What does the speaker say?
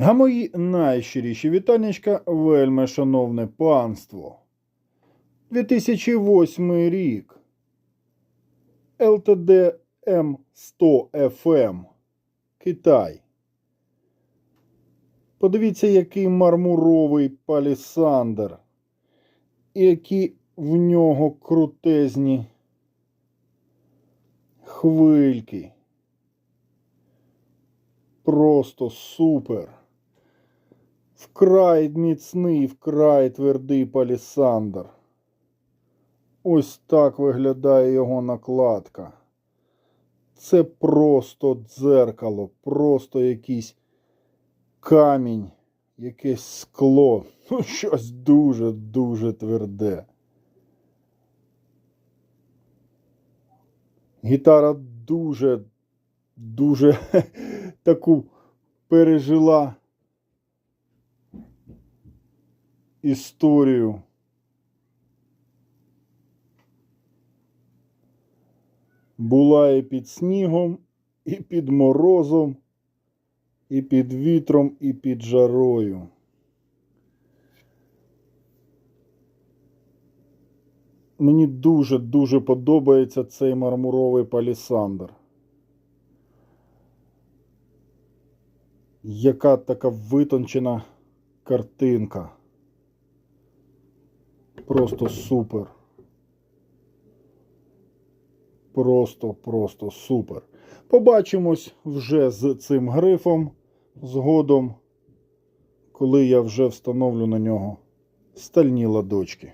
А мої найщиріші вітаннячка, вельме шановне панство. 2008 рік. ЛТД М100 FM. Китай. Подивіться, який мармуровий палісандр. Які в нього крутезні хвильки. Просто супер. Вкрай міцний, вкрай твердий палісандр. Ось так виглядає його накладка. Це просто дзеркало, просто якийсь камінь, якесь скло. Ну, щось дуже-дуже тверде. Гітара дуже, дуже таку пережила історію. Була і під снігом, і під морозом, і під вітром, і під жарою. Мені дуже-дуже подобається цей мармуровий палісандр. Яка така витончена картинка. Просто супер. Просто, просто супер. Побачимось вже з цим грифом згодом, коли я вже встановлю на нього стальні ладочки.